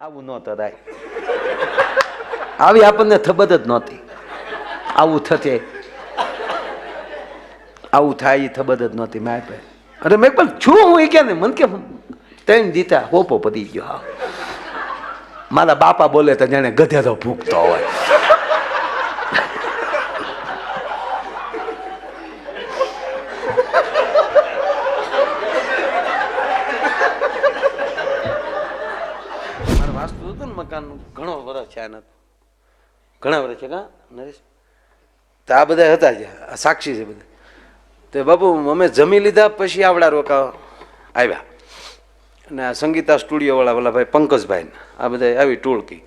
આવું ન થાય આવી આપણને થબત જ નહોતી. આવું થશે આવું થાય એ થબત જ નહોતી માય આપે અરે મેં પણ છું હું એ કે ને? મને કે, ત્રણ દીતા હોપો પતી ગયો. મારા બાપા બોલે તો જાણે ગધે તો ભૂખતો હોય મારે વાસ્તુ હતું ને મકાનનું ઘણો વર્ષ ઘણા વર્ષ કા? નરેશ? તો આ બધા હતા જ સાક્ષી છે બધા. તો બાપુ, અમે જમી લીધા, પછી આવડા રોકા આવ્યા. અને આ સંગીતા સ્ટુડિયોવાળા પેલા ભાઈ પંકજભાઈ આ બધા આવી ટોળકી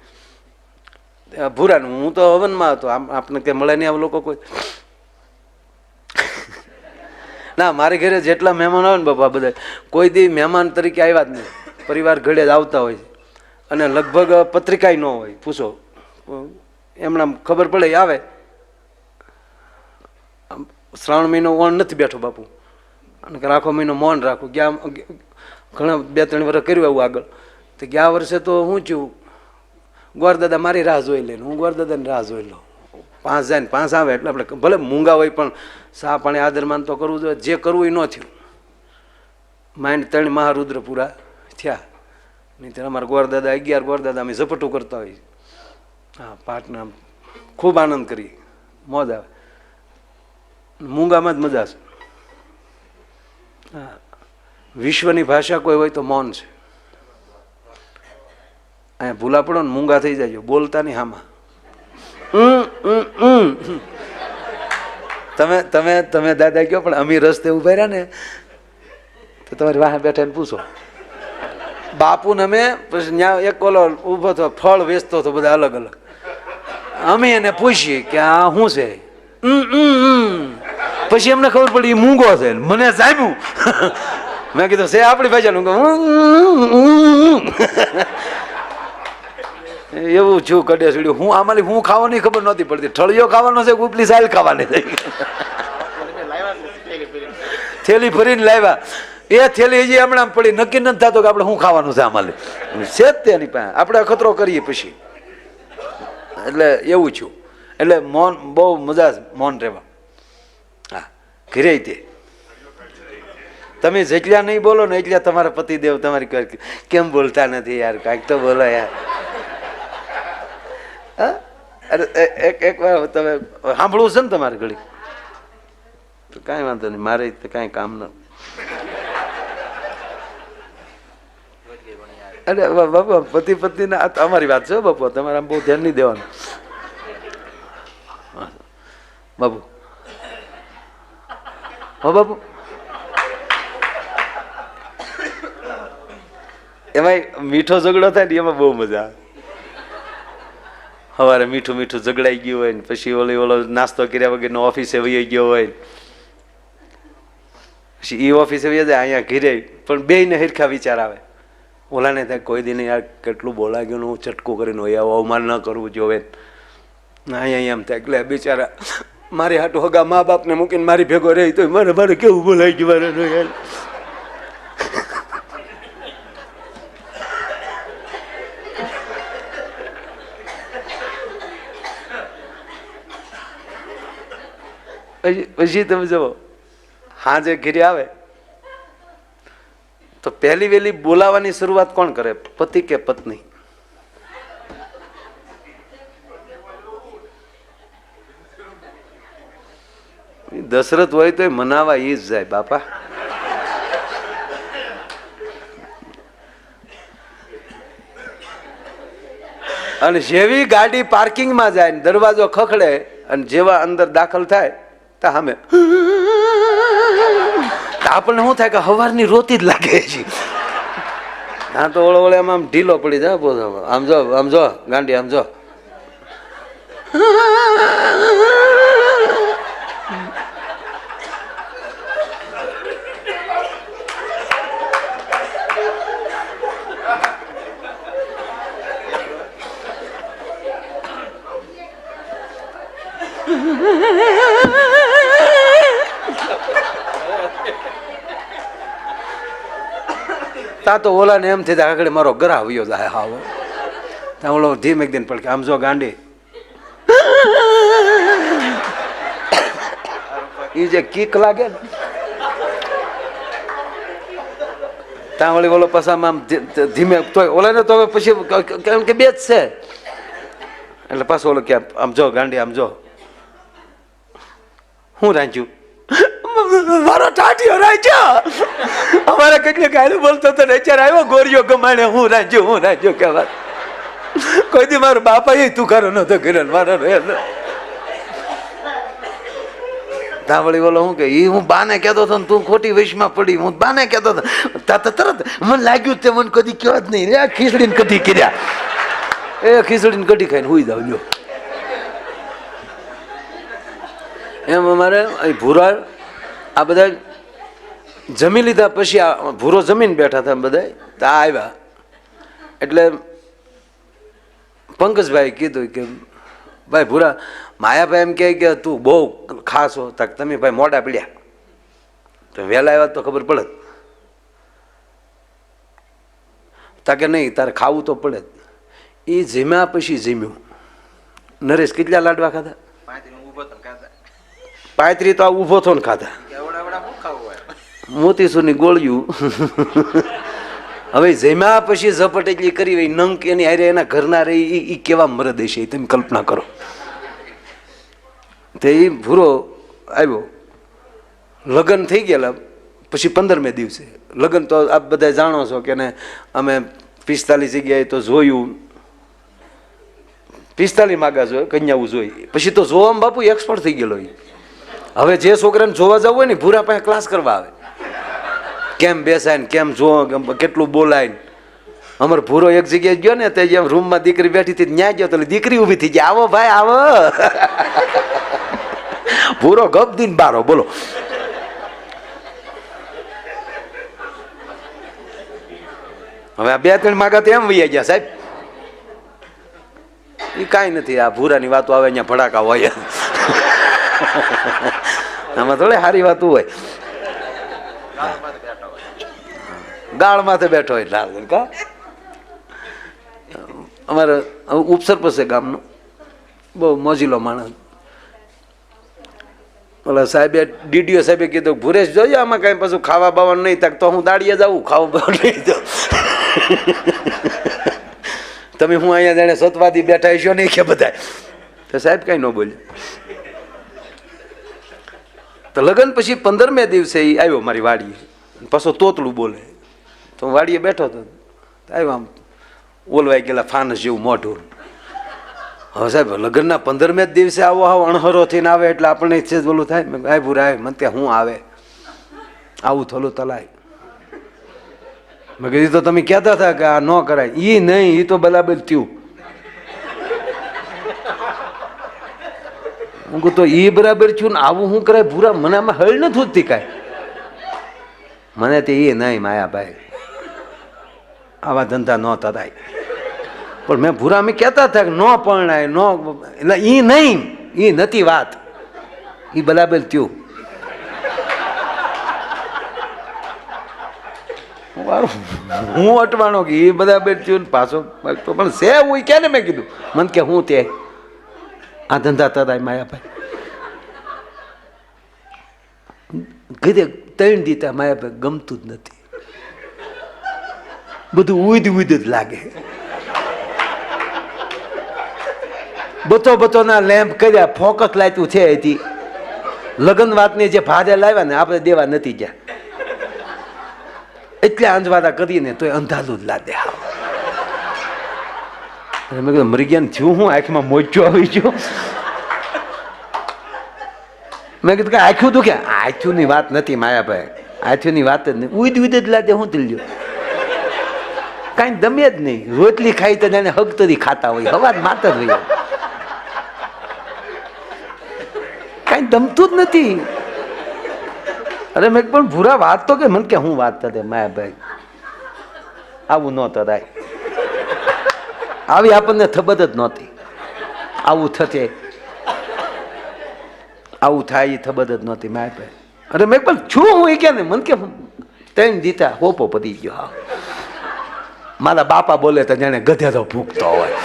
ભૂરાનું, હું તો હવનમાં હતો, આમ આપને કે મળે નહીં આવ લોકો કોઈ? ના, મારી ઘરે જેટલા મહેમાન આવે ને બાપા બધા કોઈ દી મહેમાન તરીકે આવ્યા જ નહીં. પરિવાર ઘડે જ આવતા હોય છે. અને લગભગ પત્રિકાય ન હોય. પૂછો. એમણા ખબર પડે આવે. શ્રાવણ મહિનો ઓણ નથી બેઠો બાપુ. અને આખો મહિનો મૌન રાખું. ગયા ઘણા બે ત્રણ વર્ષ કર્યું આવું આગળ. તો ગયા વર્ષે તો હું છું ગોરદાદા મારી રાહ જોઈ લે ને હું ગોરદાદાની રાહ જોઈ લઉં. પાંચ જાય ને પાંચ આવે એટલે આપણે ભલે મૂંગા હોય પણ સા પાણી આદરમાન તો કરવું જોઈએ. જે કરવું એ ન થયું. માઇન્ડ ત્રણ મહારુદ્ર પૂરા થયા. નહીં ત્યારે અમારા ગોરદાદા અગિયાર ગોરદાદા અમે ઝપટું કરતા હોઈએ. હા પાટના ખૂબ આનંદ કરીએ. મોજ આવે. મૂંગામાં જ મજા છે. હા, વિશ્વની ભાષા કોઈ હોય તો મૌન છે. અહીંયા ભૂલા પડો ને મૂંગા થઈ જાય બોલતા નહીં હામાં. તમે તમે તમે દાદા કહો, પણ અમી રસ્તે ઊભા રહ્યા ને, તો તમારી વાહ બેઠા પૂછો. બાપુ ને અમે ત્યાં એક ઓલો ઊભો થયો ફળ વેચતો હતો બધા અલગ અલગ. અમે એને પૂછીએ કે આ શું છે. પછી એમને ખબર પડી મૂંગો છે. મને જામ્યું. મેં કીધું છે આપણી ભાષાનું. એવું છું કડે સીડ્યું હું આમાંથી હું ખાવાની ખબર નહોતી પડતી. ઠળિયો ખાવાનો છે ઉપલી સાઈલ ખાવાની થઈ થેલી ભરીને લાવ્યા. એ થેલી હજી હમણાં પડી. નક્કી નથી થતો કે આપણે શું ખાવાનું છે આમાં છે જ તેની પાસે. આપણે અખતરો કરીએ પછી. એટલે એવું છું એટલે મૌન, બહુ મજા મૌન રહેવા. હા, ઘરે તે. તમે જેટલા નહીં બોલો ને એટલા તમારા પતિદેવ તમારી કેમ બોલતા નથી યાર? કાંઈક તો બોલો યાર. હા? અરે એક એક વાર તમે સાંભળવું છે ને તમારે ઘડી તો કાંઈ વાંધો નહીં. મારે કાંઈ કામ ન અરે બાપા પતિ પત્નીના આ અમારી વાત છે બાપુ. તમારે આમ બહુ ધ્યાન નહીં દેવાનું. બાપુ. હો, બાપુ. એમાંય મીઠો ઝઘડો થાય ને એમાં બહુ મજા આવે. સવારે મીઠું મીઠું ઝઘડાઈ ગયું હોય ને, પછી ઓલી ઓલો નાસ્તો કર્યા વગરનો ઓફિસે વહી ગયો હોય પછી એ ઓફિસે વહી જાય, અહીંયા ઘીરે, પણ બેયને હિરખા વિચાર આવે. ઓલાને થાય કોઈ દિન યાર કેટલું બોલાગ્યું હું ચટકું કરીને હોય, આવું અવમાન ન કરવું જોવે ના, અહીંયા એમ થાય એટલે બિચારા, મારી હાટું હગા મા બાપને મૂકીને મારી ભેગો રહી તો મારે મારે કેવું બોલાઈ ગયું મારે યાર. પછી તમે જુઓ. હાજે ઘેરે આવે. તો પહેલી વહેલી બોલાવાની શરૂઆત કોણ કરે? પતિ કે પત્ની? દશરથ હોય તો મનાવા એ જ જાય, બાપા. અને જેવી ગાડી પાર્કિંગમાં જાય દરવાજો ખખડે અને જેવા અંદર દાખલ થાય, તો સામે. આપણને શું થાય કે હવારની રોતી જ લાગે છે. હા તો ઓળો ઓળે આમ ઢીલો પડી જાય પોતો આમ જો આમ જો ગાંડી આમ જો. તા તો ઓલાને એમ થઈ આગળ મારો ગરા આવ્યો જાય હાવ. ત્યાં ઓલો ધીમે દિન પડકે, આમ જો ગાંડી. એ જે કીક લાગે ને. ત્યાં વળી ઓલો પસામાં ધીમે તોય, ઓલાને તો પછી કેમ કે બે જ છે. એટલે પાછો ઓલો કે, આમ જો ગાંડી, આમ જો. હું રાંચ્યું મારો ટાટિયો રાંચ્યો અમારે કેટલી ગાયલું બોલતો તો ને, અત્યારે આવ્યો ગોરીઓ ગમાણે, હું રાંચ્યો હું રાખ્યો કહેવા. કોઈ દી મારો બાપા એ તું કરો નતો કર્યો મારો તાવળી બોલો હું કે એ હું બાને કહેતો હતો તું ખોટી વેશમાં પડી, હું બાને કહેતો હતો. તા તરત મને લાગ્યું તે મને કદી કહેવા જ નહીં. રે ખીચડીને કઢી કર્યા. એ ખીચડીને કઢી ખાઈને હુઈ જાવ લ્યો. એમ અમારે અહીં ભૂરા આ બધા જમી લીધા પછી આ ભૂરો જમીન બેઠા હતા બધા તો આવ્યા. એટલે પંકજભાઈ કીધું કે ભાઈ ભૂરા માયાભાઈ એમ કહે કે તું બહુ ખાસ હો તક તમે ભાઈ મોડા પીડ્યા. તો વહેલા આવ્યા તો ખબર પડે. તાકે નહીં તારે ખાવું તો પડે એ જીમ્યા પછી જીમ્યું. નરેશ કેટલા લાડવા ખાધા? પાંત્રી તો આ ઊભો થો ને ખાધા મોતીસુરની ગોળિયું. હવે જેમાં પછી ઝપટ એટલી કરી હોય નંક એની હારે એના ઘરના રહી એ કેવા મરદ હશે તમે કલ્પના કરો. તે એ ભૂરો આવ્યો. લગ્ન થઈ ગયેલા, પછી પંદરમે દિવસે. લગ્ન તો આપ બધા જાણો છો કે ને અમે પિસ્તાલીસ જગ્યાએ તો જોયું. પિસ્તાલીસ માગા જોઈએ કન્યાઓ જોઈ પછી તો જોવામાં બાપુ એક્સપર્ટ થઈ ગયેલો હવે જે છોકરાને જોવા જવું હોય ને, ભૂરા પાસે ક્લાસ કરવા આવે. કેમ બેસાય ને કેમ જો કેટલું બોલાય ને અમાર ભૂરો એક જગ્યાએ ગયો ને તે જેમ રૂમમાં દીકરી બેઠી હતી ન્યા ગયો તો દીકરી ઊભી થઈ ગઈ. આવો ભાઈ, આવો. ભૂરો ગપ દીન બારો, બોલો. હવે આ બે ત્રણ માગા તો એમ વૈયા ગયા, સાહેબ. એ કાંઈ નથી, આ ભૂરાની વાતો આવે, અહીંયા ભડાકા હોય. આમાં થોડી સારી વાતો હોય. ગાળ માથે બેઠો હોય લાલ કા? અમારે ઉપસર્પ છે ગામનો. બહુ મોજીલો માણસ. ઓલા સાહેબે, ડીડીઓ સાહેબે કીધું, ભુરેશ જોઈએ આમાં કાંઈ પાછું ખાવા બાવાનું નહીં તક તો હું દાડીએ જાઉં, ખાવા બાવા નહીં જાઉં તમે હું અહીંયા જાણે સતવાદી બેઠા છો નહીં કે બધા? તો સાહેબ કાંઈ ન બોલ્યો તો લગ્ન પછી પંદરમે દિવસે એ આવ્યો મારી વાડીએ. પાછો તોતલું બોલે. તો વાડીએ બેઠો હતો આવ્યો આમ ઓલવાઈ ગયેલા ફાનસ જેવું મોઢું. હવે સાહેબ, લગ્નના પંદરમે જ દિવસે આવો આવો અણહરો થઈને આવે એટલે આપણને છે જ બોલું થાય. મેં ભૂરાય ભૂરા મને ત્યાં હું આવે. આવું થોલું તલાય. મેં કીધું તો તમે કહેતા હતા કે આ ન કરાય. એ નહીં એ તો બરાબર થયું. હું કહું, તો એ બરાબર થયું ને આવું શું કરાય? ભૂરા, મને આમાં હળ નથી હોતી કાંઈ. મને તે એ નહીં, માયાભાઈ. આવા ધંધા ન થતા પણ મેં ભૂરા મેં કહેતા હતા કે ન પરણાય, ન એટલે એ નહીં એ નથી વાત. એ બરાબર થયું. હું અટવાનો કે એ બરાબર થયું ને પાછો તો પણ છે હું કે ને મેં કીધું? મને કે હું તે, આ ધંધા થતા માયાભાઈ. કીધે, ત્રણ દીતા માયાભાઈ, ગમતું જ નથી. બધું ઉદ ઉદ જ લાગે. બચો બતોના લેમ્પ કર્યા, ફોકસ લાયતું છે હતી લગ્ન વાતની જે ભારે લાવ્યા ને, આપણે દેવા નથી ગયા. એટલે અંજવાદા કરીને તોય અંધાલું જ લાદે હા મેં કીધું, મરી ગયા થયું હું? આંખમાં મોજો આવી ગયો. મેં કીધું કે, આખ્યું તું કે આખ્યું ની વાત નથી માયાભાઈ. આખ્યું ની વાત જ નહીં. ઉદ ઉદ જ લાદે હું તીલ્યો કાંઈ દમે જ નહીં. રોટલી ખાઈ તો એને હગ તરી ખાતા હોય. હવા જ માતા હોય. કાંઈ દમતું જ નથી. અરે મેં પણ ભૂરા વાત તો કે મને કે હું વાત કરે? માયાભાઈ આવું ન તરાય આવી આપણને ખબર જ નહોતી. આવું થશે આવું થાય એ ખબર જ નહોતી માયાભાઈ અરે મેં પણ છું હું એ કે ને મને કે તેમ દીતા હોપો પતી ગયો. હા મારા બાપા બોલે તો જાણે ગધેરો ભૂખતો હોય.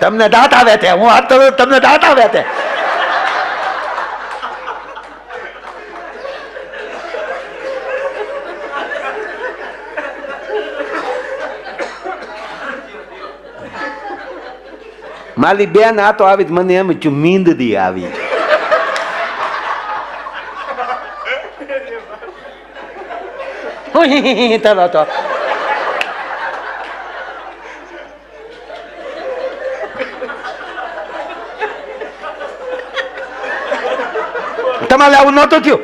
તમને દાંત આવે છે હું હાથ તમને દાંત આવે છે મારી બેન આ તો આવી મને એમ છું મીંદદી આવી. તરો તો. તમારે આવું નહોતું થયું?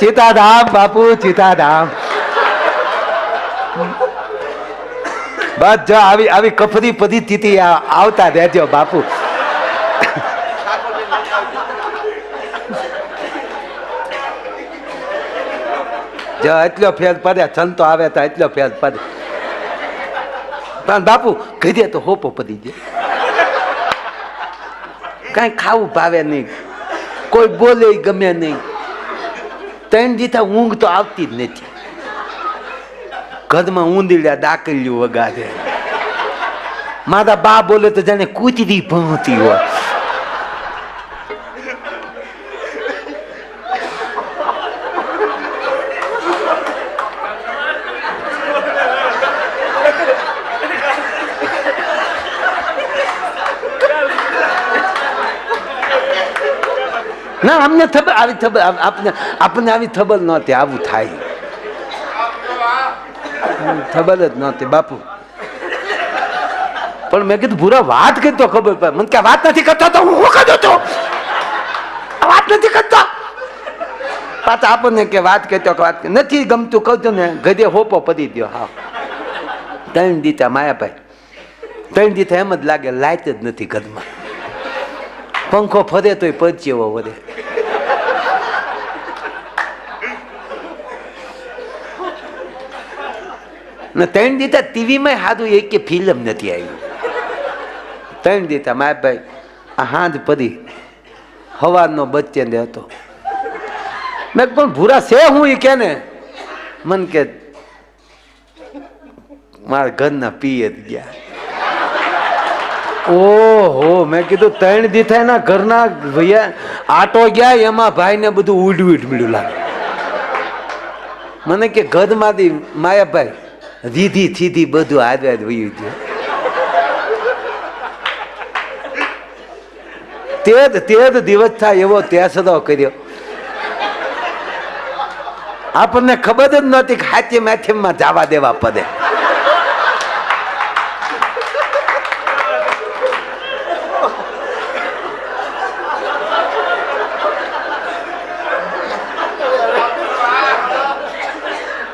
સીતાધામ બાપુ સીતાધામ બસ જો આવી આવી કફરી પદી આ- આવતા રહેજો, બાપુ. જો એટલો ફેર પડે, સંતો આવે તો એટલો ફેર પડે. પણ બાપુ કહી દે તો હોપો પડી જાય કાંઈ ખાવું ભાવે નહીં. કોઈ બોલે ગમે નહીં. ત્રણ દીથા ઊંઘ તો આવતી જ નથી. કદમાં ઊંધીડા દાકલ્યું વગાડે. મારા બા બોલે તો જાણે કૂતરી ભણતી હોય. અમને ખબર, આવી ખબર આપને આપણને આવી ખબર નહોતી, આવું થાય. ખબર જ નહોતી, બાપુ. પણ મેં કીધું, ભૂરા વાત કરી તો ખબર પડે. મને કે વાત નથી કરતો તો હું શું કરું તો? વાત નથી કરતો. પાછા આપણને કે વાત કહેતો કે વાત નથી ગમતું, કહું ને, ગધે હોપો પડી દ્યો, હા. ત્રણ દીતા માયાભાઈ. ત્રણ દીતા એમ જ લાગે, લાઈટ જ નથી ઘરમાં. પંખો ફરે તોય પરચેવો વધે ને ત્રણ દીધા ટીવીમાં સારું એક કે ફિલ્મ નથી આવી ત્રણ દીધા માય ભાઈ આ હાંજ પડી હવારનો બચ્ચે હતો મેં પણ ભૂરા છે હું એ કે ને મન કે મારા ઘરના પીએ જ ગયા ઓહો મેં કીધું ત્રણ દીથા એના ઘરના ભૈયા આટો ગયા એમાં ભાઈને બધું ઉડ ઉડ મળ્યું લાગે મને કે ગધમાંથી માયાભાઈ રીધી થીધી બધું હાજર વયું ગયું તે જ તે જ દિવસ થાય એવો ત્યાસરો કર્યો. આપણને ખબર જ નહોતી કે હાથે માથેમાં જવા દેવા પડે.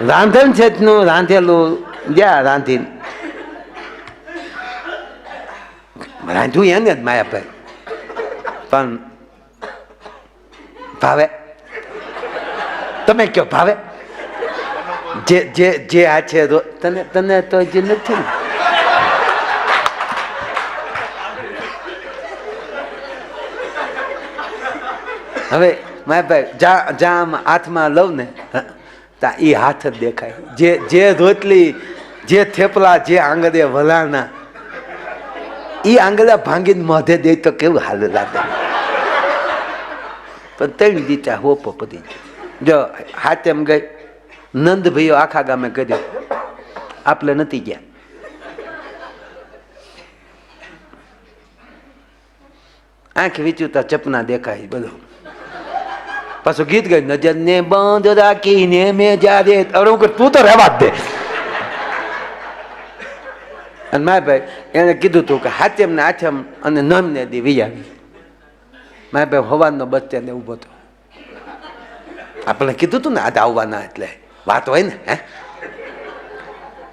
રાંધણ છે નું, રાંધેલું જ્યાં રાંધીને રાંધ્યું એને જ માયાભાઈ પણ ભાવે. તમે કયો ભાવે? જે જે જે આ છે તને તને તો જે નથી ને. હવે માયાભાઈ જા જા આમ હાથમાં લઉં ને. તા એ હાથ જ દેખાય. જે જે રોટલી જે થેપલા, જે આંગળે વલાણા એ આંગળા ભાંગીને મોઢે દે તો કેવું હાલ લાગે? પણ ત્રણ દીચા હો પડી જો, હાથ એમ ગઈ નંદ ભાઈઓ આખા ગામે કર્યો. આપણે નથી ગયા. આંખ વિચુતા ચપના દેખાય બધું. પાછું ગીત ગયું નજર ને બંધ રાખીને મેં જ્યારે અરે હું તું તો રહેવા જ દે. અને મારા ભાઈ એને કીધું તું કે હાથેમ ને આથેમ અને નમ ને દી વી માય ભાઈ હવાનો બચ્ચે ને ઊભો હતો આપણે કીધું તું ને આજે આવવાના એટલે. વાત હોય ને, હે?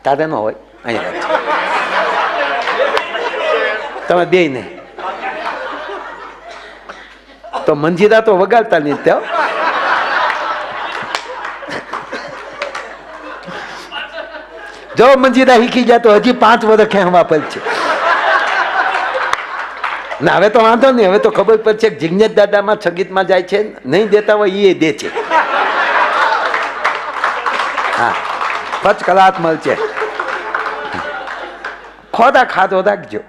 તારે ન હોય, અહીંયા તમે બે નહીં. તો મંજીરા તો વગાડતા નહીં ત્યાં જો મંજીરા શીખી જાય તો હજી પાંચ વર્ષ ખેવા પર છે. ના, હવે તો વાંધો નહીં, હવે તો ખબર પડશે કે જિજ્ઞેશ દાદામાં સંગીતમાં જાય છે, નહીં દેતા હોય એ દે છે. હા, પચ કલાક મળશે. ખોદા ખાધો રાખજો.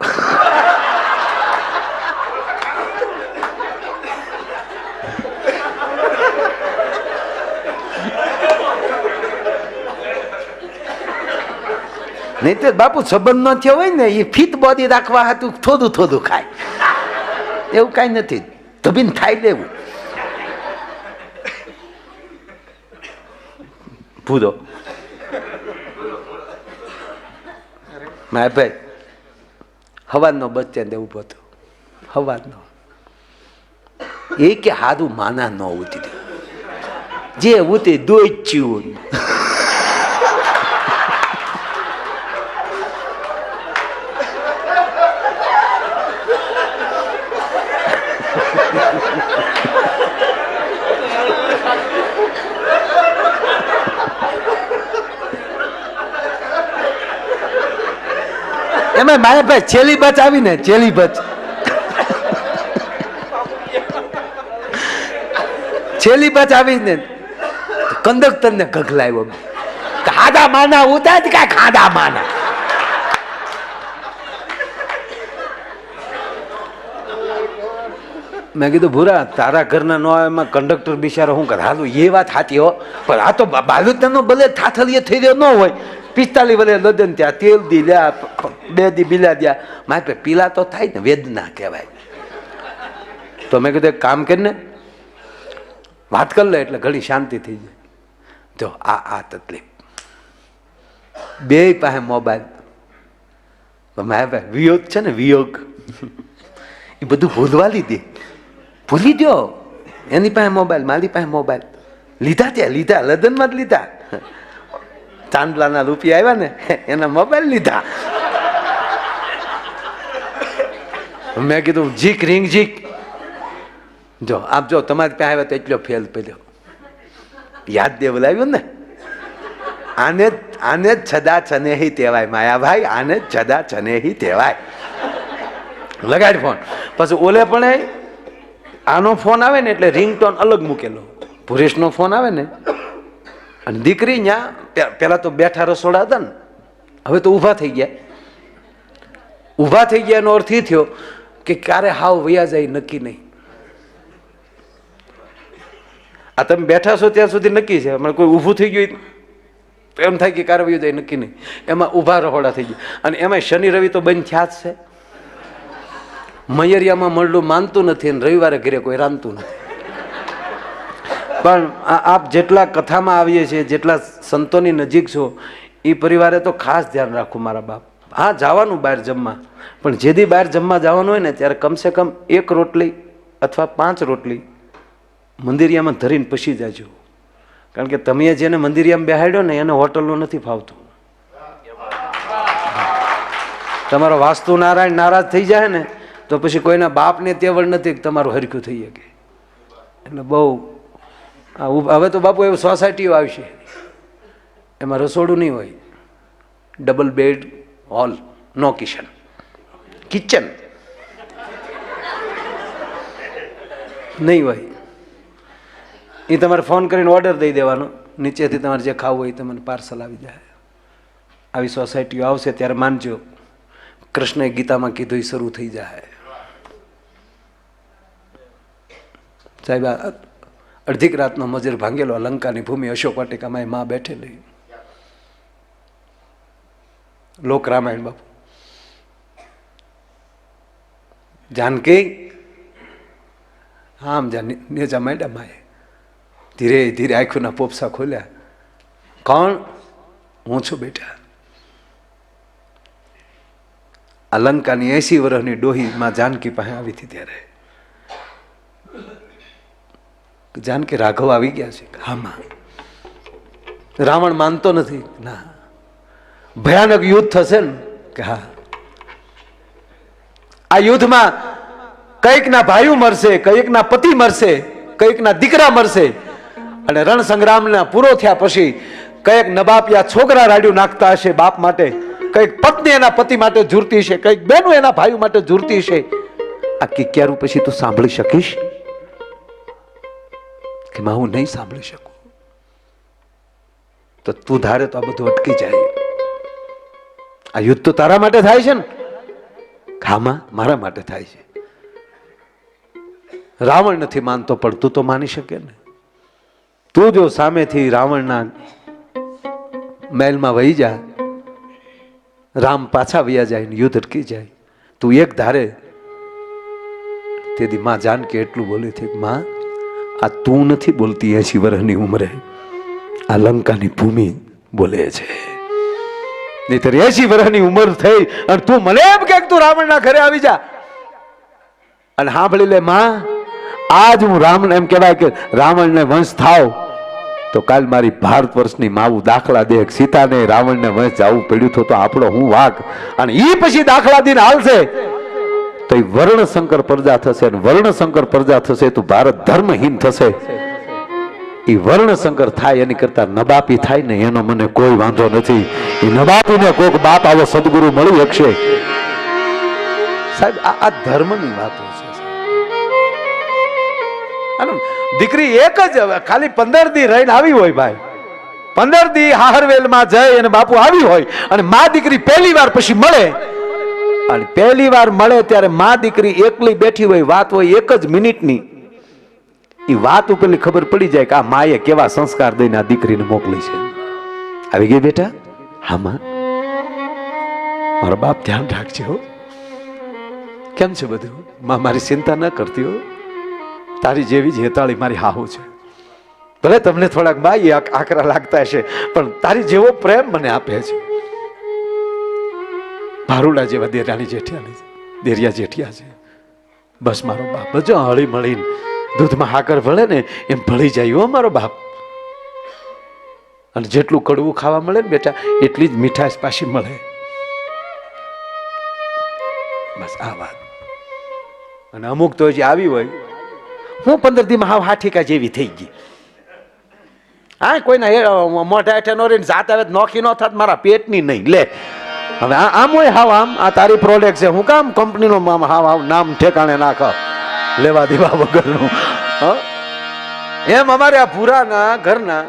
નહીં તો બાપુ સંબંધ ન થયો હોય ને એ ફિટ બોડી રાખવા હતું થોડું થોડું ખાય. એવું કાંઈ નથી. ધબીન ખાઈ લેવું. ભૂરો મારા ભાઈ હવાનો સ્ટેન્ડ ઊભો હતો હવાનો એ કે હારું માના ન ઉતરી જે ઉતરી દોચ્યું એમાં મારા ભાઈ છેલ્લી બચ આવી ને છેલ્લી બચ. છેલ્લી બચ આવી ને કંડક્ટર ને ગગલાયો ખાધા માના ઉતા જ કા ખાધા માના. મેં કીધું, ભૂરા, તારા ઘરના નો આવે એમાં કંડક્ટર બિચારો શું કરે? હાલું, એ વાત સાચી હો. પણ આ તો બાલુતનો ભલે થાથલીએ થઈ રહ્યો ન હોય. પિસ્તાલીસ વર્ષે લદન ત્યાં તેલ દી લ્યા બે દી બિલા દયા મારે પે પીલા તો થાય ને વેદના કહેવાય તો મેં કીધું એક કામ કરીને વાત કરી લે એટલે ઘણી શાંતિ થઈ જાય જો આ આ તકલીફ બે પાસે મોબાઈલ મારા ભાઈ વિયોગ છે ને વિયોગ એ બધું ભૂલવા લીધી ભૂલી દો એની પાસે મોબાઈલ મારી પાસે મોબાઈલ લીધા ત્યાં લીધા લદનમાં જ લીધા ચાંદલાના રૂપિયા આવ્યા ને, એના મોબાઈલ લીધા. મેં કીધું, જીક, રિંગ, જીક. જો આપ જો, તમારી પાસે આવ્યા તો એટલો ફેલ પેલો યાદ દેવ લાવ્યું ને? આને આને છદા છનેહી કહેવાય, માયાભાઈ, આને છદા છનેહી કહેવાય. લગાડ ફોન. પછી ઓલે પણ આનો ફોન આવે ને એટલે રિંગટોન અલગ મૂકેલો. ભુરેશનો ફોન આવે ને અને દીકરી ત્યાં પેલા તો બેઠા રસોડા હતા ને હવે તો ઊભા થઈ ગયા. ઊભા થઈ ગયા એનો અર્થ એ થયો કે ક્યારે હાવ વયા જાય નક્કી નહીં. આ તમે બેઠા છો ત્યાં સુધી નક્કી છે, હમણાં કોઈ ઊભું થઈ ગયું એમ થાય કે ક્યારે વયું જાય નક્કી નહીં. એમાં ઊભા રહોડા થઈ ગયા. અને એમાં શનિ, રવિ તો બંધ થયા જ છે. મયરિયામાં મળલું માનતું નથી અને રવિવારે ઘરે કોઈ રાંધતું નથી. પણ આપ જેટલા કથામાં આવીએ છીએ, જેટલા સંતોની નજીક છો એ પરિવારે તો ખાસ ધ્યાન રાખવું મારા બાપ. હા, જવાનું બહાર જમવા. પણ જેથી બહાર જમવા જવાનું હોય ને, ત્યારે કમસે કમ એક રોટલી અથવા પાંચ રોટલી મંદિરિયામાં ધરીને પછી જાજો. કારણ કે તમે જેને મંદિરિયામાં બેહાડ્યો ને, એને હોટલનું નથી ફાવતું. તમારો વાસ્તુ નારાયણ નારાજ થઈ જાય ને, તો પછી કોઈના બાપને તેવડ નથી તમારું હરખ્યું થઈ શકે. એટલે બહુ હવે તો બાપુ એવું સોસાયટીઓ આવશે. એમાં રસોડું નહીં હોય. ડબલ બેડ હોલ નો કિચન કિચન નહીં હોય. એ તમારે ફોન કરીને ઓર્ડર દઈ દેવાનો. નીચેથી તમારે જે ખાવું હોય એ તમને પાર્સલ આવી જાય. આવી સોસાયટીઓ આવશે ત્યારે માનજો. કૃષ્ણએ ગીતામાં કીધું એ શરૂ થઈ જાય. સાહેબ અડધીક રાતનો મજર ભાંગેલો લંકાની ભૂમિ અશોક વાટિકામાં માં બેઠેલી. લોક રામાયણ બાપુ. જાનકી? આમ જા નેજા માંડ્યા માએ ધીરે ધીરે આંખોના પોપસા ખોલ્યા. કોણ? હું છું બેટા. આ લંકાની એસી વર્ષની ડોહી માં જાનકી પાસે આવી હતી ત્યારે. જાનકી રાઘવ આવી ગયા છે. હામાં. રાવણ માનતો નથી. ના. ભયાનક યુદ્ધ થશે ને? કે હા. આ યુદ્ધમાં કંઈકના ભાઈઓ મરશે કંઈકના પતિ મરશે કંઈકના દીકરા મરશે. અને રણ સંગ્રામના પૂરો થયા પછી કંઈક નબાપિયા છોકરા રાડ્યું નાખતા હશે બાપ માટે કંઈક પત્ની એના પતિ માટે ઝૂરતી છે કંઈક બેનું એના ભાઈ માટે ઝૂરતી છે આ કિક્યારું પછી તું સાંભળી શકીશ? કે માં, હું નહીં સાંભળી શકું. તો તું ધારે તો આ બધું અટકી જાય. આ યુદ્ધ તો તારા માટે થાય છે ને? ખામાં મારા માટે થાય છે. રાવણ નથી માનતો, પણ તું તો માની શકે ને. તું જો સામેથી રાવણના મહેલમાં વહી જા, રામ પાછા વયા જાય ને યુદ્ધ અટકી જાય. તું એક ધારે. તેથી માં જાનકી એટલું બોલી હતી માં આ તું નથી બોલતી એસી વર્ષની ઉંમરે. આ લંકાની ભૂમિ બોલે છે. નહીતર એસી વર્ષની ઉંમર થઈ અને તું મને એમ કે તું રાવણના ઘરે આવી જા. અને સાંભળી લે માં, આજ હું રામ એમ કહેવાય કે રાવણને વંશ થાવ, તો કાલ મારી ભારત વર્ષની માવું દાખલા દે. સીતાને રાવણને વંશ જવું પડ્યું તો આપણો હું વાઘ. અને ઈ પછી દાખલા દીને હાલશે. તો એ વર્ણશંકર પ્રજા થશે અને વર્ણશંકર પ્રજા થશે તો ભારત ધર્મહીન થશે. એ વર્ણશંકર થાય એની કરતા નબાપી થાય ને એનો મને કોઈ વાંધો નથી. એ નબાપીને કોક બાપ આવો સદગુરુ મળી શકશે. સાહેબ, આ ધર્મની વાતો છે દીકરી એક જ ખાલી પંદર દી રહીને આવી હોય ભાઈ. પંદર દી હાહરવેલમાં જઈ અને બાપુ આવી હોય અને મા દીકરી પહેલી વાર પછી મળે. અને પહેલી વાર મળે ત્યારે મા દીકરી એકલી બેઠી હોય, વાત હોય એક જ મિનિટની. એ વાત ઉપરની ખબર પડી જાય કે આ માએ કેવા સંસ્કાર દઈને આ દીકરીને મોકલી છે. આવી ગઈ બેટા? હા, માં. મારો બાપ ધ્યાન રાખજે હો. કેમ છે બધું? માં મારી ચિંતા ન કરતી હો. તારી જેવી જ હેતાળી મારી હાહુ છે. ભલે તમને થોડાક બાઈ આક- આકરા લાગતા હશે, પણ તારી જેવો પ્રેમ મને આપે છે. ભારુડા જેવા દેરાણી જેઠિયાની દેરિયા જેઠિયા છે. બસ મારો બાપ જો હળી મળીને દૂધમાં હાકર ભળે ને એમ ભળી જાય હો મારો બાપ. અને જેટલું કડવું ખાવા મળે ને બેટા, એટલી જ મીઠાશ પાછી મળે. બસ આ વાત. અને અમુક તો જે આવી હોય. હું પંદર દીમાં હાવ હાઠીકા જેવી થઈ ગઈ. હા કોઈના મોઢા હેઠે નો રહીને જાત આવે નોખી ન થાત, મારા પેટની નહીં. લે હવે આ- આમ હોય હાવ આમ આ તારી પ્રોડક્ટ છે. હું કામ કંપનીનો આમ હાવ હાવ નામ ઠેકાણે નાખ. લેવા દેવા વગરનું? એમ અમારે આ ભૂરાના ઘરના.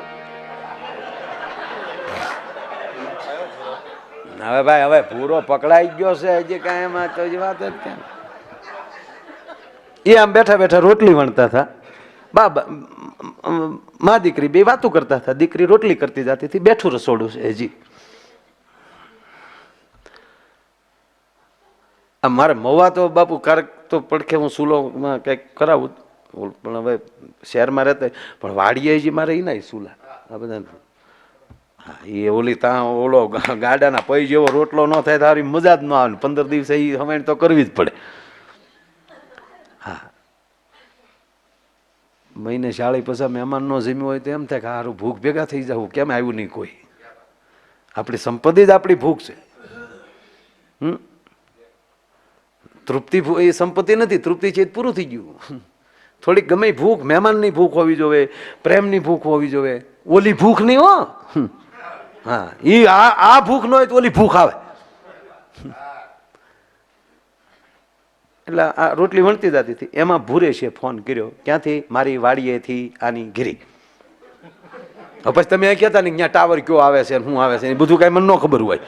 હવે ભાઈ હવે ભૂરો પકડાઈ ગયો છે. હજી કાંઈ એમાં તો વાત જ ક્યાં એ આમ બેઠા બેઠા રોટલી વણતા હતા. બા, મા દીકરી બે વાતો કરતા હતા. દીકરી રોટલી કરતી જતી હતી. બેઠું રસોડું છે હજી. આ મારે મવા તો બાપુ ક્યારેક તો પડખે હું સુલોમાં કંઈક કરાવું પણ હવે શહેરમાં રહેતા પણ વાડીએ જે મારે એ ના સુલા. આ બધા હા એ ઓલી ત્યાં ઓલો ગાડાના પૈ જેવો રોટલો ન થાય તારી મજા જ ન આવે. પંદર દિવસે એ હવે તો કરવી જ પડે. હા. મહિને શાળી પછી મહેમાન નો જમ્યું હોય તો એમ થાય કે હારું ભૂખ ભેગા થઈ જવું. કેમ આવ્યું નહીં કોઈ? આપણી સંપત્તિ જ આપણી ભૂખ છે. હમ? તૃપ્તિ એ સંપત્તિ નથી, તૃપ્તિ છે પૂરું થઈ ગયું. થોડીક ગમે ભૂખ, મહેમાનની ભૂખ હોવી જોવે, પ્રેમની ભૂખ હોવી જોવે. ઓલી ભૂખ નહીં હો. હા એ આ આ ભૂખ ન હોય તો ઓલી ભૂખ આવે. એટલે આ રોટલી વણતી જતી હતી. એમાં ભૂરે છે ફોન કર્યો. ક્યાંથી? મારી વાડીએથી આની ઘીરી. પછી તમે કહેતા ને ત્યાં ટાવર કયો આવે છે શું આવે છે એ બધું કાંઈ મને ન ખબર હોય.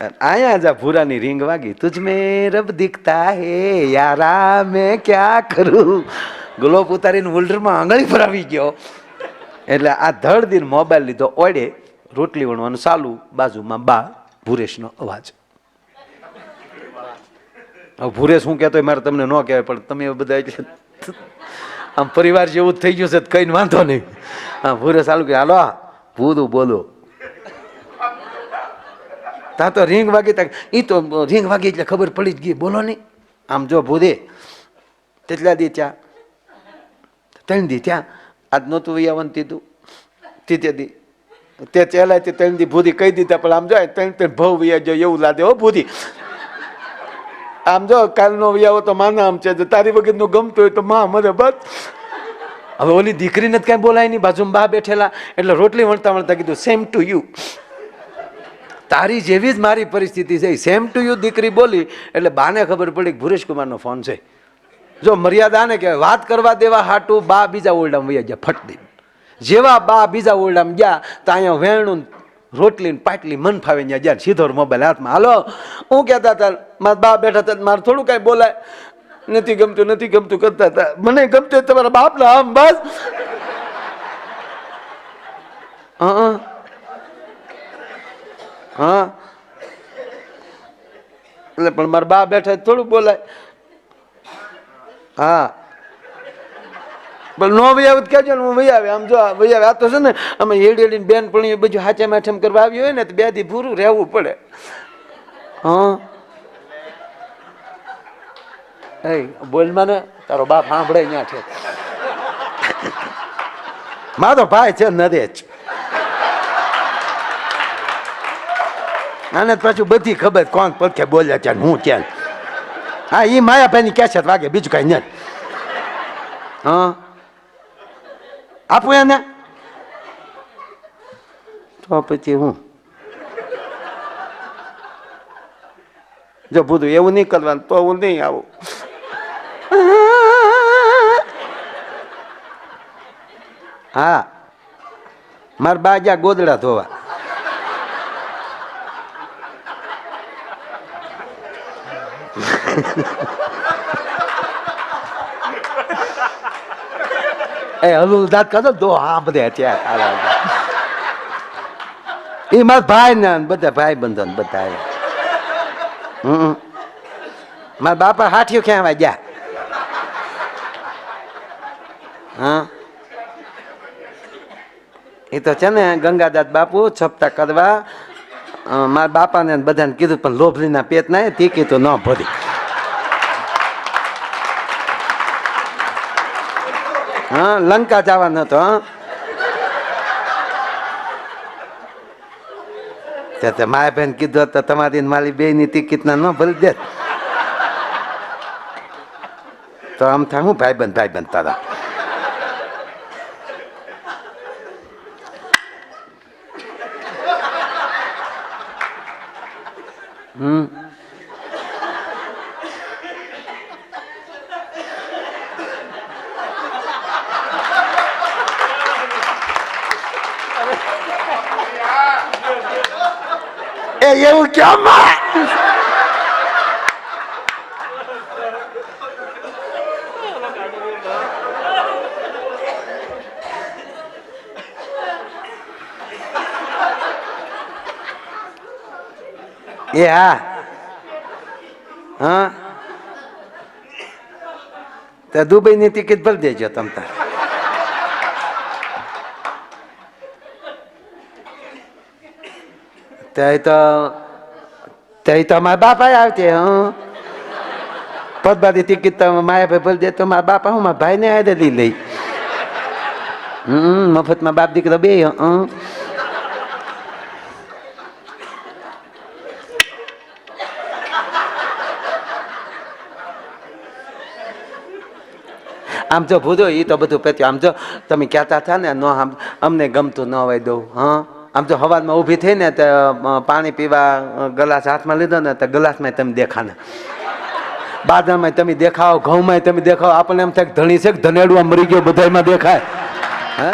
આયા જા ભૂરાની રીંગ વાગી. તુજ મેં રબ દીખતા હે, યારા મેં ક્યાં કરું? ગ્લોબ ઉતારીને હોલ્ડરમાં આંગળી પર આવી ગયો. એટલે આ ધડ દિન મોબાઈલ લીધો, ઓડે રોટલી વણવાનું ચાલુ, બાજુમાં બા ભૂરેશનો અવાજ. હવે ભૂરેશ હું કહેતો મારે તમને ન કહેવાય, પણ તમે બધા આમ પરિવાર જેવું જ થઈ ગયું છે કઈ વાંધો નહીં. હા, ભૂરેશ ચાલુ કે, હાલો ભૂદું બોલો. ત્યાં તો રીંગ વાગી ત્યાં એ તો રીંગ વાગી એટલે ખબર પડી જ ગઈ. બોલો નહીં. આમ જો ભૂદે. તેટલા દી ત્યાં ત્રણ દી ત્યાં આજ નહોતું વૈયાવન તીધું તીતે. દી. તે ચેલાય તે ત્રણ દી ભૂદી કહી દીધા. પણ આમ જો ત્રણ ત્રણ ભવ વૈયા જો એવું લાદે હો ભૂદી. આમ જો કાલનો વૈયાવો તો માના આમ છે. તારી વગરનું ગમતું હોય તો માં મને બસ. હવે ઓલી દીકરીને જ કાંઈ બોલાય નહીં. બાજુમાં બા બેઠેલા. એટલે રોટલી વણતા વણતા કીધું સેમ ટુ યુ તારી જેવી જ મારી પરિસ્થિતિ છે. સેમ ટુ યુ દીકરી બોલી. એટલે બાને ખબર પડી કે ભુરેશ કુમારનો ફોન છે. જો મર્યાદાને કહેવાય, વાત કરવા દેવા હાટું, બા બીજા ઓરડામાં વૈયા ગયા, ફટ દઈ જેવા બા બીજા ઓરડામાં ગયા, તો અહીંયા વેણું રોટલી પાટલી મન ફાવે ત્યાં ગયા સીધો મોબાઈલ હાથમાં, હાલો, હું કહેતા હતા, મારા બા બેઠા હતા, મારે થોડું કાંઈ બોલાય. નથી ગમતું નથી ગમતું કરતા હતા. મને ગમતું તમારા બાપના આમ બસ. હા. હા? એટલે પણ મારા બા બેઠા થોડું બોલાય. હા. પણ નો ભાઈ આવે કહેજો ને, હું ભાઈ આવે. આમ જો ભાઈ આવે. આ તો છે ને અમે હેડી બેન પણ બધું હાચે માઠમ કરવા આવ્યું હોય ને, તો બેથી પૂરું રહેવું પડે. હા? એ બોલ ને તારો બાપ સાંભળે ત્યાં છે મારો ભાઈ છે નરેશ. તો પાછું બધી ખબર કોણ પડખે બોલ્યા છે હું ત્યાં હા એ માયાભાઈની કેસેટ વાગે, બીજું કાંઈ નહીં. હા. આપું એને? તો પછી હું? જો બધું એવું નહીં કરવાનું, તો હું નહીં આવું. હા. મારા બા ગયા ગોદડા ધોવા. એ હલુ દાંત કાઢો દો હા બધે ત્યાં એ મારા ભાઈ ને બધા ભાઈ બંધો બધા હમ મારા બાપા હાથીઓ ક્યાં ગયા હા એ તો છે ને ગંગાદાસ બાપુ છપતા કરવા મારા બાપાને બધાને કીધું પણ લોભલીના પેટ ના તે કીધું ન ભરી. હા, લંકા જવાનો હતો, હા. ત્યાં માયા બેન કીધું તો તમારી મારી બે ની ટિકિટ ના ન ભરી દે. તો આમ થાય, હું ભાઈ બંધ ભાઈ બંધ તારા હમ એ એવું કેમ એ હા. હા. તો દુબઈની ટિકિટ ભરી દેજો તમ તાર. ત્યાં તો ત્યાં તો અમારા બાપા આવતી, હં. પદબાદી ટિકિટ તો માયા ભાઈ ભરી દે મારા બાપા હું મારા ભાઈને લઈ લઈ. હમ, મફતમાં બાપ દીકરો બે, હં. આમ જો ભૂજો એ તો બધું પેત્યું. આમ જો તમે કહેતા હતા ને, ન અમને ગમતું ન હોય દઉં. હા? આમ જો હવારમાં ઊભી થઈ ને, તો પાણી પીવા ગ્લાસ હાથમાં લીધો ને, તો ગ્લાસમાં તમે દેખાને. બાદામાં તમે દેખાઓ ઘઉંમાં તમે દેખાઓ આપણને એમ થાય ધણી છે કે ધનેડું આમ મરી ગયો બધામાં દેખાય. હા?